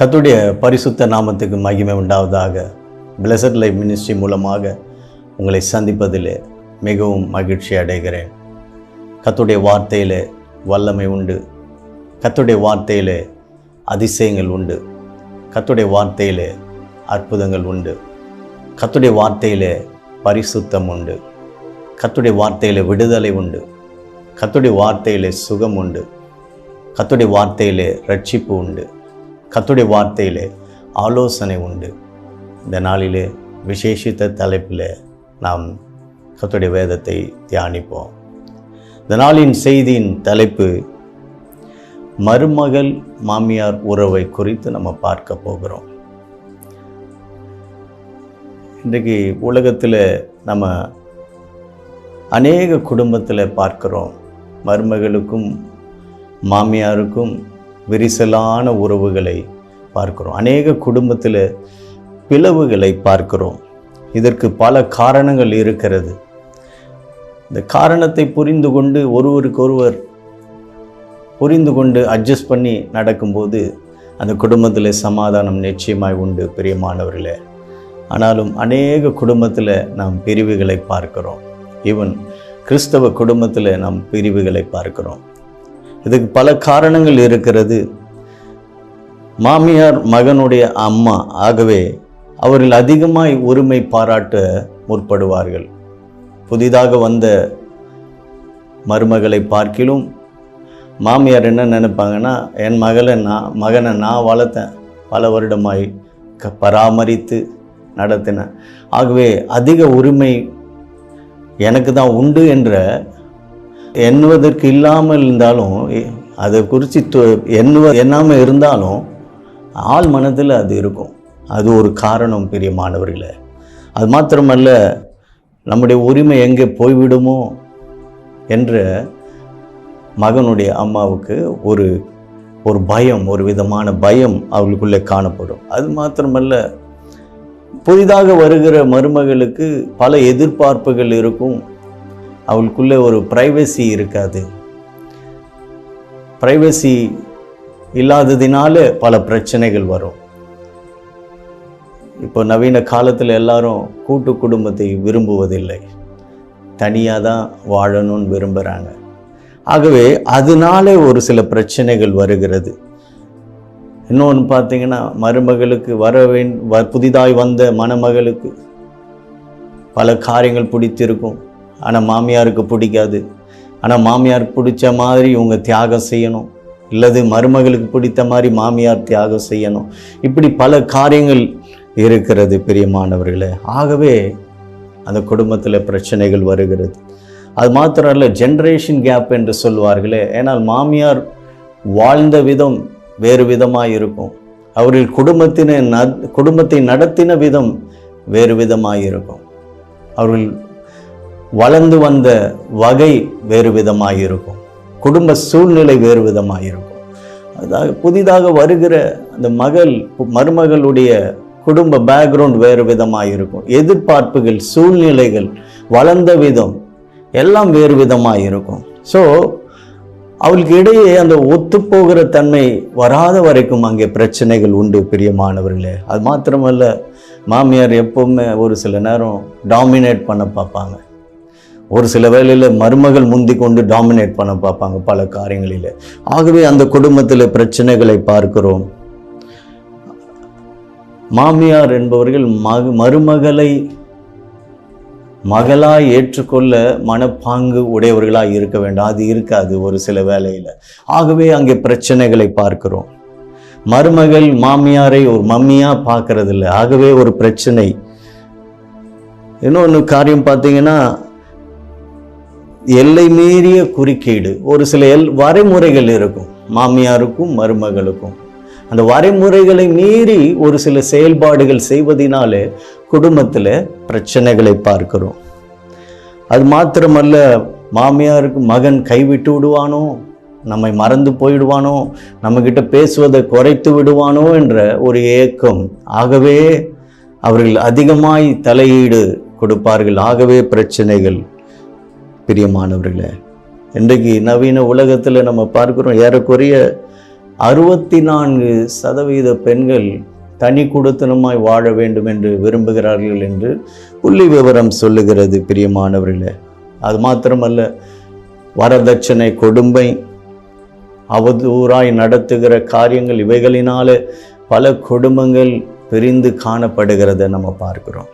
கத்துடைய பரிசுத்த நாமத்துக்கு மகிமை உண்டாவதாக. பிளஸட் லைஃப் மினிஸ்ட்ரி மூலமாக உங்களை சந்திப்பதிலே மிகவும் மகிழ்ச்சி அடைகிறேன். கத்துடைய வார்த்தையில் வல்லமை உண்டு. கத்துடைய வார்த்தையில் அதிசயங்கள் உண்டு. கத்துடைய வார்த்தையில் அற்புதங்கள் உண்டு. கத்துடைய வார்த்தையில் பரிசுத்தம் உண்டு. கத்துடைய வார்த்தையில் விடுதலை உண்டு. கத்துடைய வார்த்தையில் சுகம் உண்டு. கத்துடைய வார்த்தையில் ரட்சிப்பு உண்டு. கத்துடைய வார்த்தையிலே ஆலோசனை உண்டு. இந்த நாளிலே விசேஷித்த தலைப்பில் நாம் கத்துடைய வேதத்தை தியானிப்போம். இந்த நாளின் செய்தியின் தலைப்பு மருமகள் மாமியார் உறவை குறித்து நம்ம பார்க்க போகிறோம். இன்றைக்கு உலகத்தில் நம்ம அநேக குடும்பத்தில் பார்க்குறோம். மருமகளுக்கும் மாமியாருக்கும் விரிசலான உறவுகளை பார்க்கிறோம். அநேக குடும்பத்தில் பிளவுகளை பார்க்கிறோம். இதற்கு பல காரணங்கள் இருக்கிறது. இந்த காரணத்தை புரிந்து கொண்டு ஒருவருக்கொருவர் புரிந்து கொண்டு அட்ஜஸ்ட் பண்ணி நடக்கும்போது அந்த குடும்பத்தில் சமாதானம் நிச்சயமாய் உண்டு பிரியமானவர்களே. ஆனாலும் அநேக குடும்பத்தில் நாம் பிரிவுகளை பார்க்கிறோம். ஈவன் கிறிஸ்தவ குடும்பத்தில் நாம் பிரிவுகளை பார்க்கிறோம். இதுக்கு பல காரணங்கள் இருக்கிறது. மாமியார் மகனுடைய அம்மா ஆகவே அவர்கள் அதிகமாய் உரிமை பாராட்ட முற்படுவார்கள். புதிதாக வந்த மருமகளை பார்க்கிலும் மாமியார் என்ன நினைப்பாங்கன்னா என் மகளை நான் மகனை நான் வளர்த்தேன். பல வருடமாய் க பராமரித்து நடத்தினேன் ஆகவே அதிக உரிமை எனக்கு தான் உண்டு என்ற எண்ணுவதற்கு இல்லாமல் இருந்தாலும் அதை குறித்து எண்ணுவ எண்ணாமல் இருந்தாலும் ஆள் மனதில் அது இருக்கும். அது ஒரு காரணம் பெரிய மாணவர்களை. அது மாத்திரமல்ல நம்முடைய உரிமை எங்கே போய்விடுமோ என்ற மகனுடைய அம்மாவுக்கு ஒரு ஒரு பயம் ஒரு விதமான பயம் அவளுக்குள்ளே காணப்படும். அது மாத்திரமல்ல புதிதாக வருகிற மருமகளுக்கு பல எதிர்பார்ப்புகள் இருக்கும். அவளுக்குள்ளே ஒரு ப்ரைவசி இருக்காது. ப்ரைவசி இல்லாததினால பல பிரச்சனைகள் வரும். இப்போ நவீன காலத்தில் எல்லாரும் கூட்டு குடும்பத்தை விரும்புவதில்லை. தனியாக தான் வாழணும்னு விரும்புகிறாங்க ஆகவே அதனாலே ஒரு சில பிரச்சனைகள் வருகிறது. இன்னொன்று பார்த்தீங்கன்னா மருமகளுக்கு வர வேண் வ புதிதாய் வந்த மணமகளுக்கு பல காரியங்கள் பிடித்திருக்கும். ஆனால் மாமியாருக்கு பிடிக்காது. ஆனால் மாமியார் பிடிச்ச மாதிரி இவங்க தியாகம் செய்யணும். இல்லது மருமகளுக்கு பிடித்த மாதிரி மாமியார் தியாகம் செய்யணும். இப்படி பல காரியங்கள் இருக்கிறது பிரியமானவர்களே. ஆகவே அந்த குடும்பத்தில் பிரச்சனைகள் வருகிறது. அது மாத்திரம் இல்லை ஜென்ரேஷன் கேப் என்று சொல்வார்களே. ஏன்னால் மாமியார் வாழ்ந்த விதம் வேறு விதமாக இருக்கும். அவர்கள் குடும்பத்தின ந குடும்பத்தை நடத்தின விதம் வேறு விதமாக இருக்கும். அவர்கள் வளர்ந்து வந்த வகை வேறு விதமாக இருக்கும் குடும்ப சூழ்நிலை வேறு விதமாக இருக்கும் அதாவது புதிதாக வருகிற அந்த மகள் மருமகளுடைய குடும்ப பேக்ரவுண்ட் வேறு விதமாக இருக்கும் எதிர்பார்ப்புகள் சூழ்நிலைகள் வளர்ந்த விதம் எல்லாம் வேறு விதமாக இருக்கும் ஸோ அவளுக்கு இடையே அந்த ஒத்துப்போகிற தன்மை வராத வரைக்கும் அங்கே பிரச்சனைகள் உண்டு பிரியமானவர்களே. அது மாத்திரமல்ல மாமியார் எப்பவுமே ஒரு சில நேரம் டாமினேட் பண்ண பார்ப்பாங்க. ஒரு சில வேளையில் மருமகள் முந்தி கொண்டு டாமினேட் பண்ண பார்ப்பாங்க பல காரியங்களில். ஆகவே அந்த குடும்பத்தில் பிரச்சனைகளை பார்க்கிறோம். மாமியார் என்பவர்கள் மக மருமகளை மகளாய் ஏற்றுக்கொள்ள மனப்பாங்கு உடையவர்களாக இருக்க வேண்டாம். அது இருக்காது ஒரு சில வேலையில் ஆகவே அங்கே பிரச்சனைகளை பார்க்கிறோம். மருமகள் மாமியாரை ஒரு மம்மியாக பார்க்கறதில்ல. ஆகவே ஒரு பிரச்சனை. இன்னொன்று காரியம் பார்த்தீங்கன்னா எல்லை மீறிய குறுக்கீடு. ஒரு சில எல் வரைமுறைகள் இருக்கும். மாமியாருக்கும் மருமகளுக்கும். அந்த வரைமுறைகளை மீறி ஒரு சில செயல்பாடுகள் செய்வதனாலே குடும்பத்தில் பிரச்சனைகளை பார்க்கிறோம். அது மாத்திரமல்ல மாமியாருக்கு மகன் கைவிட்டு விடுவானோ நம்மை மறந்து போயிடுவானோ நம்மக்கிட்ட பேசுவதை குறைத்து விடுவானோ என்ற ஒரு ஏக்கம் ஆகவே அவர்கள் அதிகமாய் தலையீடு கொடுப்பார்கள். ஆகவே பிரச்சனைகள் பிரியமானவர்களே இன்றைக்கு நவீன உலகத்தில் நம்ம பார்க்கிறோம் ஏறக்குறைய அறுபத்தி நான்கு சதவீத பெண்கள் தனி குடுத்தனமாய் வாழ வேண்டும் என்று விரும்புகிறார்கள் என்று புள்ளி விவரம் சொல்லுகிறது பிரியமானவர்களே. அது மாத்திரமல்ல வரதட்சணை கொடுமை அவதூறாய் நடத்துகிற காரியங்கள் இவைகளினால பல குடும்பங்கள் பிரிந்து காணப்படுகிறத நம்ம பார்க்குறோம்.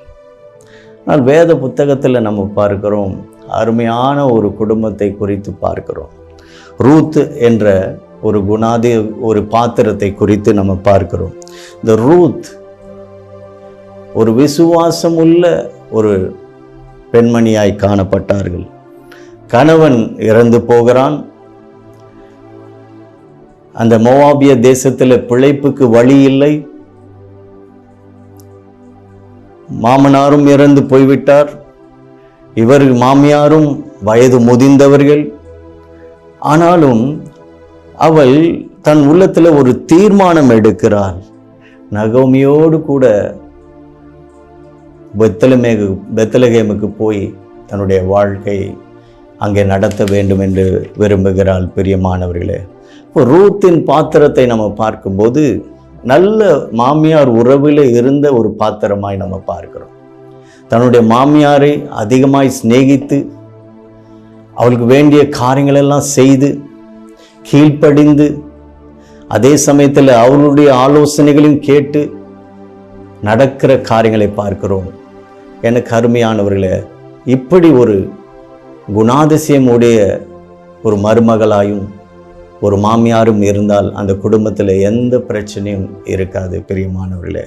ஆனால் வேத புத்தகத்தில் நம்ம பார்க்கிறோம் அருமையான ஒரு குடும்பத்தை குறித்து பார்க்கிறோம். ரூத் என்ற ஒரு குணாதி ஒரு பாத்திரத்தை குறித்து நம்ம பார்க்கிறோம். இந்த ரூத் ஒரு விசுவாசம் உள்ள ஒரு பெண்மணியாய் காணப்பட்டார்கள். கணவன் இறந்து போகிறான். அந்த மோவாபிய தேசத்தில் பிழைப்புக்கு வழி இல்லை. மாமனாரும் இறந்து போய்விட்டார். இவர் மாமியாரும் வயது முதிர்ந்தவர்கள் ஆனாலும் அவள் தன் உள்ளத்தில் ஒரு தீர்மானம் எடுக்கிறாள். நகோமியோடு கூட பெத்தலமேகு பெத்தலகேமுக்கு போய் தன்னுடைய வாழ்க்கை அங்கே நடத்த வேண்டும் என்று விரும்புகிறாள் பிரியமானவர்களே. இப்போ ரூத்தின் பாத்திரத்தை நம்ம பார்க்கும்போது நல்ல மாமியார் உறவில் இருந்த ஒரு பாத்திரமாய் நம்ம பார்க்கிறோம். தன்னுடைய மாமியாரை அதிகமாய் சிநேகித்து அவளுக்கு வேண்டிய காரியங்களெல்லாம் செய்து கீழ்ப்படிந்து அதே சமயத்தில் அவளுடைய ஆலோசனைகளையும் கேட்டு நடக்கிற காரியங்களை பார்க்கிறோம். எனக்கு அருமையானவர்களே இப்படி ஒரு குணாதிசயம் உடைய ஒரு மருமகளாயும் ஒரு மாமியாரும் இருந்தால் அந்த குடும்பத்தில் எந்த பிரச்சனையும் இருக்காது பிரியமானவர்களே.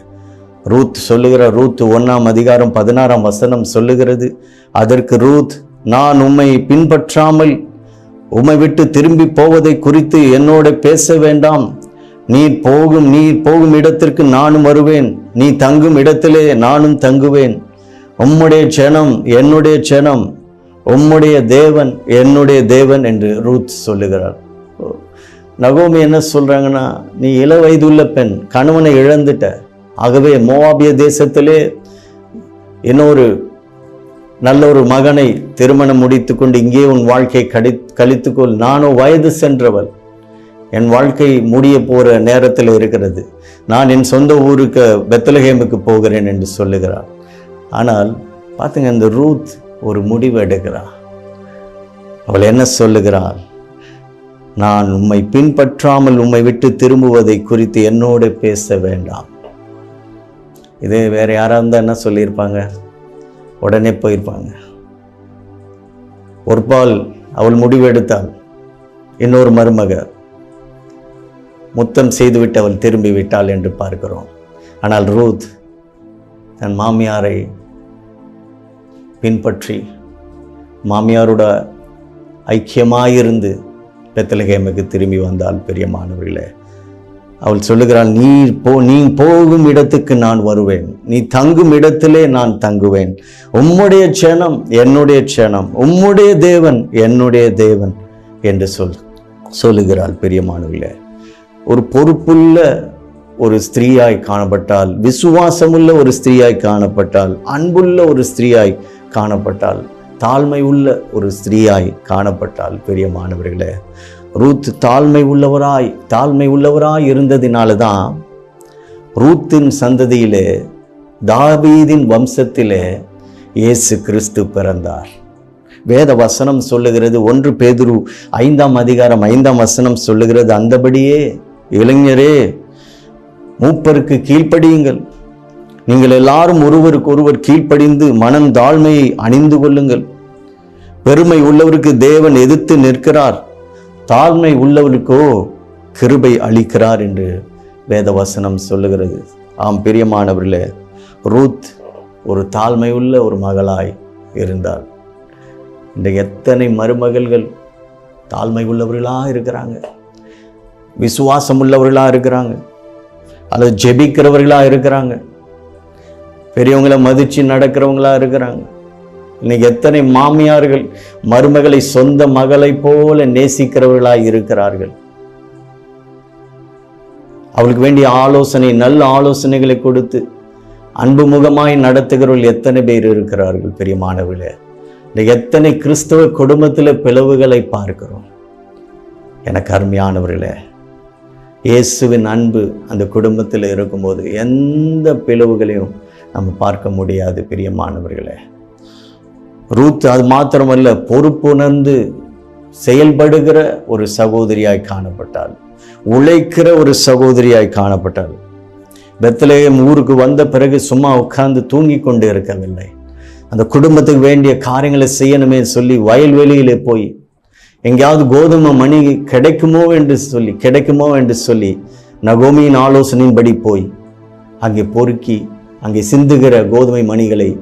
ரூத் சொல்லுகிற ரூத் ஒன்றாம் அதிகாரம் பதினாறாம் வசனம் சொல்லுகிறது அதற்கு ரூத் நான் உம்மை பின்பற்றாமல் உம்மை விட்டு திரும்பி போவதை குறித்து என்னோட பேச வேண்டாம். நீ போகும் நீ போகும் இடத்திற்கு நானும் வருவேன். நீ தங்கும் இடத்திலே நானும் தங்குவேன். உம்முடைய ஜனம் என்னுடைய ஜனம் உம்முடைய தேவன் என்னுடைய தேவன் என்று ரூத் சொல்லுகிறார். நகோமி என்ன சொல்கிறாங்கன்னா நீ இள வயதுள்ள பெண் கணவனை இழந்துட்ட. ஆகவே மோவாபிய தேசத்திலே இன்னொரு நல்ல ஒரு மகனை திருமணம் முடித்து கொண்டு இங்கே உன் வாழ்க்கை கடி கழித்துக்கொள். நானோ வயது சென்றவள். என் வாழ்க்கை முடிய போகிற நேரத்தில் இருக்கிறது. நான் என் சொந்த ஊருக்கு பெத்தலகேமுக்கு போகிறேன் என்று சொல்லுகிறாள். ஆனால் பார்த்துங்க இந்த ரூத் ஒரு முடிவு எடுக்கிறாள். அவள் என்ன சொல்லுகிறாள்? நான் உம்மை பின்பற்றாமல் உம்மை விட்டு திரும்புவதை குறித்து என்னோடு பேச வேண்டாம். இதே வேற யாராக இருந்தால் என்ன சொல்லியிருப்பாங்க? உடனே போயிருப்பாங்க. ஒருபால் அவள் முடிவெடுத்தாள். இன்னொரு மருமக முத்தம் செய்துவிட்டு அவள் திரும்பி விட்டாள் என்று பார்க்கிறோம். ஆனால் ரூத் தன் மாமியாரை பின்பற்றி மாமியாரோட ஐக்கியமாயிருந்து பெத்தலகேமுக்கு திரும்பி வந்தால் பெரியமானவர்களே அவள் சொல்லுகிறாள் நீ போ நீ போகும் இடத்துக்கு நான் வருவேன். நீ தங்கும் இடத்திலே நான் தங்குவேன். உம்முடைய க்ஷணம் என்னுடைய க்ஷணம். உம்முடைய தேவன் என்னுடைய தேவன் என்று சொல் சொல்லுகிறாள் பெரியமானவர்களே ஒரு பொறுப்புள்ள ஒரு ஸ்திரீயாய் காணப்பட்டால் விசுவாசமுள்ள ஒரு ஸ்திரீயாய் காணப்பட்டால் அன்புள்ள ஒரு ஸ்திரீயாய் காணப்பட்டால் தாழ்மை உள்ள ஒரு ஸ்திரீயாய் காணப்பட்டால் பெரிய மாணவர்களே ரூத் தாழ்மை உள்ளவராய் தாழ்மை உள்ளவராய் இருந்ததினால தான் ரூத்தின் சந்ததியிலே தாபீதின் வம்சத்திலே இயேசு கிறிஸ்து பிறந்தார். வேத வசனம் சொல்லுகிறது ஒன்று பேதுரு ஐந்தாம் அதிகாரம் ஐந்தாம் வசனம் சொல்லுகிறது அந்தபடியே இளைஞரே மூப்பருக்கு கீழ்ப்படியுங்கள். நீங்கள் எல்லாரும் ஒருவருக்கு ஒருவர் கீழ்ப்படிந்து மனம் தாழ்மையை அணிந்து கொள்ளுங்கள். பெருமை உள்ளவருக்கு தேவன் எதிர்த்து நிற்கிறார். தாழ்மை உள்ளவருக்கோ கிருபை அளிக்கிறார் என்று வேதவசனம் சொல்லுகிறது. ஆம் பிரியமானவர்களே ரூத் ஒரு தாழ்மை உள்ள ஒரு மகளாய் இருந்தார். இந்த எத்தனை மருமகள்கள் தாழ்மை உள்ளவர்களாக இருக்கிறாங்க விசுவாசம் உள்ளவர்களாக இருக்கிறாங்க அல்லது ஜெபிக்கிறவர்களாக இருக்கிறாங்க பெரியவங்களை மதிச்சு நடக்கிறவங்களாக இருக்கிறாங்க இன்னைக்கு எத்தனை மாமியார்கள் மருமகளை சொந்த மகளை போல நேசிக்கிறவர்களாய் இருக்கிறார்கள்? அவளுக்கு வேண்டிய ஆலோசனை நல்ல ஆலோசனைகளை கொடுத்து அன்பு முகமாய் நடத்துகிறவர்கள் எத்தனை பேர் இருக்கிறார்கள் பெரியமானவர்களே? இந்த எத்தனை கிறிஸ்தவ குடும்பத்தில் பிளவுகளை பார்க்கிறோம். எனக்கு அருமையானவர்களே இயேசுவின் அன்பு அந்த குடும்பத்தில் இருக்கும்போது எந்த பிளவுகளையும் நம்ம பார்க்க முடியாது பிரியமானவர்களே. ரூத் அது மாத்திரமல்ல பொறுப்புணர்ந்து செயல்படுகிற ஒரு சகோதரியாய் காணப்பட்டாள் உழைக்கிற ஒரு சகோதரியாய் காணப்பட்டாள் பெத்தலேயம் ஊருக்கு வந்த பிறகு சும்மா உட்கார்ந்து தூங்கி கொண்டு இருக்கவில்லை. அந்த குடும்பத்துக்கு வேண்டிய காரியங்களை செய்யணுமே சொல்லி வயல்வெளியிலே போய் எங்கேயாவது கோதுமை மணி கிடைக்குமோ என்று சொல்லி கிடைக்குமோ என்று சொல்லி நகோமியின் ஆலோசனையின்படி போய் அங்கே பொறுக்கி அங்கே சிந்துகிற கோதுமை மணிகளை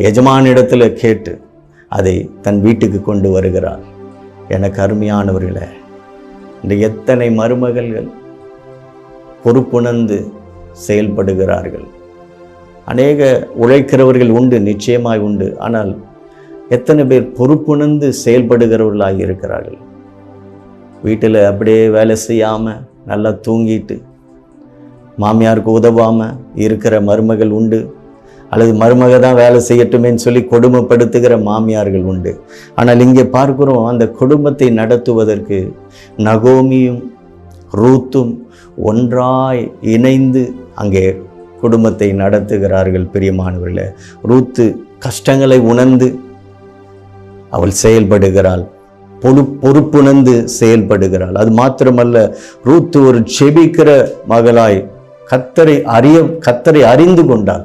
எஜமானிடத்தில் கேட்டு அதை தன் வீட்டுக்கு கொண்டு வருகிறார். எனக்கு அருமையானவர்களே இந்த எத்தனை மருமகள்கள் பொறுப்புணர்ந்து செயல்படுகிறார்கள். அநேக உழைக்கிறவர்கள் உண்டு நிச்சயமாய் உண்டு. ஆனால் எத்தனை பேர் பொறுப்புணர்ந்து செயல்படுகிறவர்களாக இருக்கிறார்கள். வீட்டில் அப்படியே வேலை செய்யாமல் நல்லா தூங்கிட்டு மாமியாருக்கு உதவாமல் இருக்கிற மருமகள் உண்டு. அல்லது மருமக தான் வேலை செய்யட்டுமேன்னு சொல்லி கொடுமைப்படுத்துகிற மாமியார்கள் உண்டு. ஆனால் இங்கே பார்க்கிறோம் அந்த குடும்பத்தை நடத்துவதற்கு நகோமியும் ரூத்தும் ஒன்றாய் இணைந்து அங்கே குடும்பத்தை நடத்துகிறார்கள் பிரியமானவர்களே. ரூத்து கஷ்டங்களை உணர்ந்து அவள் செயல்படுகிறாள். பொறு பொறுப்புணர்ந்து செயல்படுகிறாள். அது மாத்திரமல்ல ரூத்து ஒரு செபிக்கிற மகளாய் கத்தரை அறிய கத்தரை அறிந்து கொண்டாள்.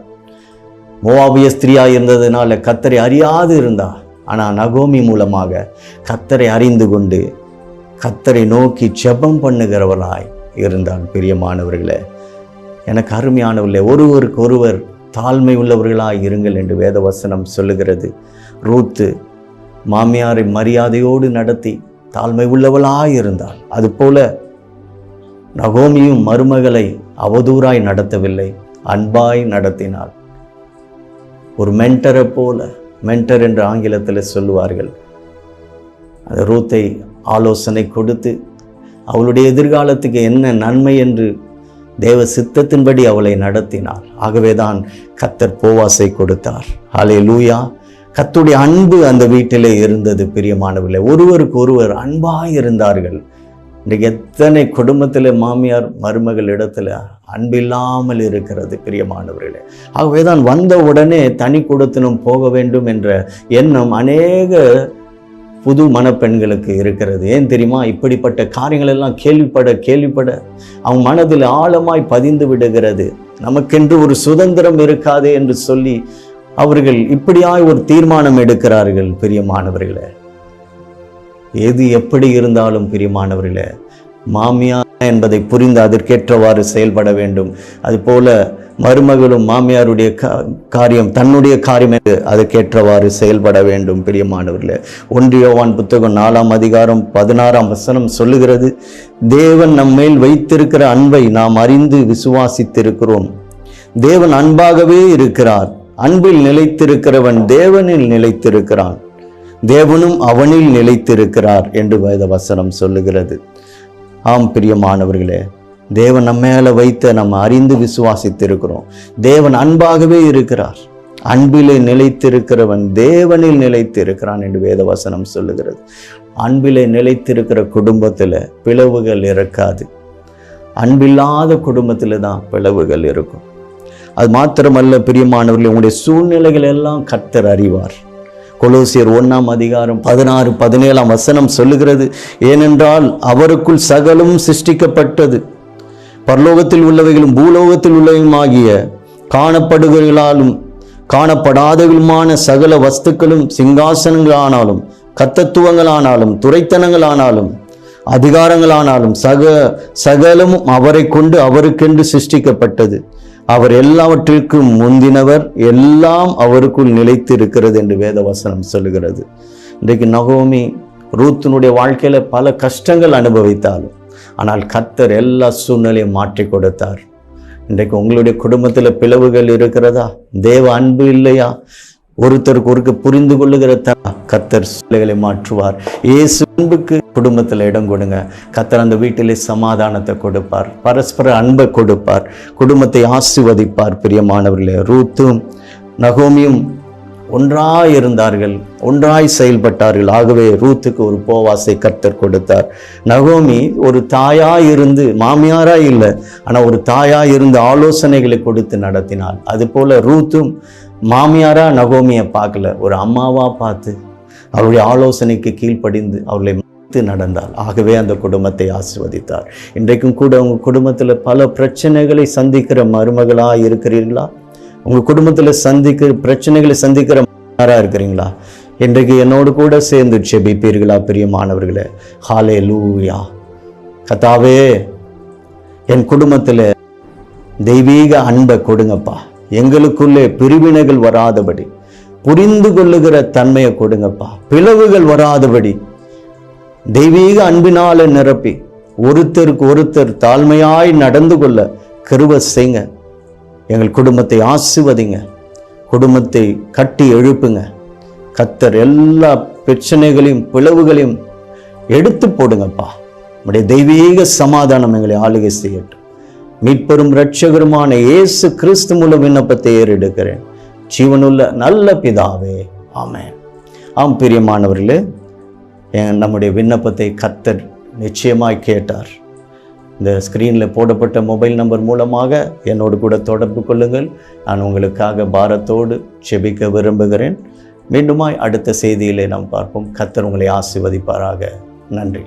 மோவாபிய ஸ்திரியாய் இருந்ததுனால கத்தரை அறியாது இருந்தா ஆனால் நகோமி மூலமாக கத்தரை அறிந்து கொண்டு கத்தரை நோக்கி ஜெபம் பண்ணுகிறவளாய் இருந்தான். பிரியமானவர்களே எனக்கு அருமையானவர்களே ஒருவருக்கு ஒருவர் தாழ்மை உள்ளவர்களாய் இருங்கள் என்று வேதவசனம் சொல்லுகிறது. ரூத்து மாமியாரை மரியாதையோடு நடத்தி தாழ்மை உள்ளவளாய் இருந்தாள். அதுபோல நகோமியும் மருமகளை அவதூறாய் நடத்தவில்லை அன்பாய் நடத்தினாள். ஒரு மென்டரை போல மென்டர் என்று ஆங்கிலத்தில் சொல்லுவார்கள். அந்த ரூத்தை ஆலோசனை கொடுத்து அவளுடைய எதிர்காலத்துக்கு என்ன நன்மை என்று தேவ சித்தத்தின்படி அவளை நடத்தினார். ஆகவேதான் கத்தர் போவாசை கொடுத்தார். ஹலே லூயா கத்துடைய அன்பு அந்த வீட்டிலே இருந்தது பிரியமானவில்லை ஒருவருக்கு ஒருவர் அன்பாக இருந்தார்கள். இன்றைக்கு எத்தனை குடும்பத்தில் மாமியார் மருமகள் இடத்துல அன்பில்லாமல் இருக்கிறது பிரியமானவர்களே. ஆகவே தான் வந்த உடனே தனி குடத்தினும் போக வேண்டும் என்ற எண்ணம் அநேக புது மணப்பெண்களுக்கு இருக்கிறது. ஏன் தெரியுமா? இப்படிப்பட்ட காரியங்கள் எல்லாம் கேள்விப்பட கேள்விப்பட அவங்க மனதில் ஆழமாய் பதிந்து விடுகிறது. நமக்கென்று ஒரு சுதந்திரம் இருக்காதே என்று சொல்லி அவர்கள் இப்படியாய் ஒரு தீர்மானம் எடுக்கிறார்கள் பிரியமானவர்களே. எது எப்படி இருந்தாலும் பிரியமானவர்களே மாமியார் என்பதை புரிந்து அதற்கேற்றவாறு செயல்பட வேண்டும். அதுபோல மருமகளும் மாமியாருடைய காரியம் தன்னுடைய காரியம் என்று அதற்கேற்றவாறு செயல்பட வேண்டும் பிரியமானவர்களே. ஒன்றியோவான் புத்தகம் நாலாம் அதிகாரம் பதினாறாம் வசனம் சொல்லுகிறது தேவன் நம்மேல் வைத்திருக்கிற அன்பை நாம் அறிந்து விசுவாசித்திருக்கிறோம். தேவன் அன்பாகவே இருக்கிறார். அன்பில் நிலைத்திருக்கிறவன் தேவனில் நிலைத்திருக்கிறான். தேவனும் அவனில் நிலைத்திருக்கிறார் என்று வேத வசனம் சொல்லுகிறது. ஆம் பிரியமானவர்களே தேவன் நம்ம மேலே வைத்த நம்ம அறிந்து விசுவாசித்திருக்கிறோம். தேவன் அன்பாகவே இருக்கிறார். அன்பிலே நிலைத்திருக்கிறவன் தேவனில் நிலைத்திருக்கிறான் என்று வேத வசனம் சொல்லுகிறது. அன்பிலே நிலைத்திருக்கிற குடும்பத்தில் பிளவுகள் இருக்காது அன்பில்லாத குடும்பத்தில் தான் பிளவுகள் இருக்கும். அது மாத்திரமல்ல பிரியமானவர்கள் உங்களுடைய சூழ்நிலைகள் எல்லாம் கர்த்தர் அறிவார். கொலோசியர் ஒன்றாம் அதிகாரம் பதினாறு பதினேழாம் வசனம் சொல்லுகிறது ஏனென்றால் அவருக்குள் சகலும் சிருஷ்டிக்கப்பட்டது. பரலோகத்தில் உள்ளவைகளும் பூலோகத்தில் உள்ளவையுமாகிய காணப்படுகிறாலும் காணப்படாதவர்களுமான சகல வஸ்துக்களும் சிங்காசனங்களானாலும் கத்தத்துவங்களானாலும் துறைத்தனங்களானாலும் அதிகாரங்களானாலும் சக சகலமும் அவரை கொண்டு அவருக்கென்று சிருஷ்டிக்கப்பட்டது. அவர் எல்லாவற்றிற்கும் முந்தினவர் எல்லாம் அவருக்குள் நிலைத்து இருக்கிறது என்று வேதவசனம் சொல்லுகிறது. இன்றைக்கு நகோமி ரூத்தினுடைய வாழ்க்கையில் பல கஷ்டங்கள் அனுபவித்தாலும் ஆனால் கத்தர் எல்லா சூழ்நிலையும் மாற்றி கொடுத்தார். இன்றைக்கு உங்களுடைய குடும்பத்தில் பிளவுகள் இருக்கிறதா? தேவ அன்பு இல்லையா? ஒருத்தருக்கு ஒருக்கு புரிந்து கொள்ளுகிற த- கர்த்தர் சூழ்நிலைகளை மாற்றுவார். ஏசு அன்புக்கு குடும்பத்தில் இடம் கொடுங்க. கத்தர் அந்த வீட்டிலே சமாதானத்தை கொடுப்பார். பரஸ்பர அன்பை கொடுப்பார். குடும்பத்தை ஆசிர்வதிப்பார் பிரியமானவர்களே. ரூத்தும் நகோமியும் ஒன்றாய் இருந்தார்கள். ஒன்றாய் செயல்பட்டார்கள். ஆகவே ரூத்துக்கு ஒரு போவாசை கர்த்தர் கொடுத்தார். நகோமி ஒரு தாயாய் இருந்து மாமியாரா இல்லை ஆனா ஒரு தாயாய் இருந்து ஆலோசனைகளை கொடுத்து நடத்தினாள். அதுபோல ரூத்தும் மாமியாரா நகோமியை பார்க்கல ஒரு அம்மாவா பார்த்து அவருடைய ஆலோசனைக்கு கீழ்ப்படிந்து அவர்களை மதித்து நடந்தாள். ஆகவே அந்த குடும்பத்தை ஆசிர்வதித்தார். இன்றைக்கும் கூட உங்க குடும்பத்துல பல பிரச்சனைகளை சந்திக்கிற மருமகளா இருக்கிறீர்களா? உங்க குடும்பத்துல சந்திக்கிற பிரச்சனைகளை சந்திக்கிற மகனாரா இருக்கிறீங்களா? இன்றைக்கு என்னோடு கூட சேர்ந்து செபிப்பீர்களா பிரியமானவர்களே? ஹாலே லூயா கத்தாவே என் குடும்பத்துல தெய்வீக அன்பை கொடுங்கப்பா. எங்களுக்குள்ளே பிரிவினைகள் வராதபடி புரிந்து கொள்ளுகிற தன்மையை கொடுங்கப்பா. பிளவுகள் வராதபடி தெய்வீக அன்பினால நிரப்பி ஒருத்தருக்கு ஒருத்தர் தாழ்மையாய் நடந்து கொள்ள கருவ செய்ங்க எங்கள் குடும்பத்தை ஆசிர்வதிங்க. குடும்பத்தை கட்டி எழுப்புங்க. கத்தர் எல்லா பிரச்சனைகளையும் பிளவுகளையும் எடுத்து போடுங்கப்பா. நம்முடைய தெய்வீக சமாதானம் எங்களை ஆளுகை செய்யட்டும். மீட்பெரும் இரட்சகருமான இயேசு கிறிஸ்து மூலம் விண்ணப்பத்தை ஏறெடுக்கிறேன். ஜீவனுள்ள நல்ல பிதாவே ஆமே ஆம் பிரியமானவர்களே நம்முடைய விண்ணப்பத்தை கத்தர் நிச்சயமாய் கேட்டார். இந்த ஸ்க்ரீனில் போடப்பட்ட மொபைல் நம்பர் மூலமாக என்னோடு கூட தொடர்பு கொள்ளுங்கள். நான் உங்களுக்காக பாரத்தோடு செபிக்க விரும்புகிறேன். மீண்டுமாய் அடுத்த செய்தியிலே நாம் பார்ப்போம். கத்தர் உங்களை ஆசிர்வதிப்பாராக. நன்றி.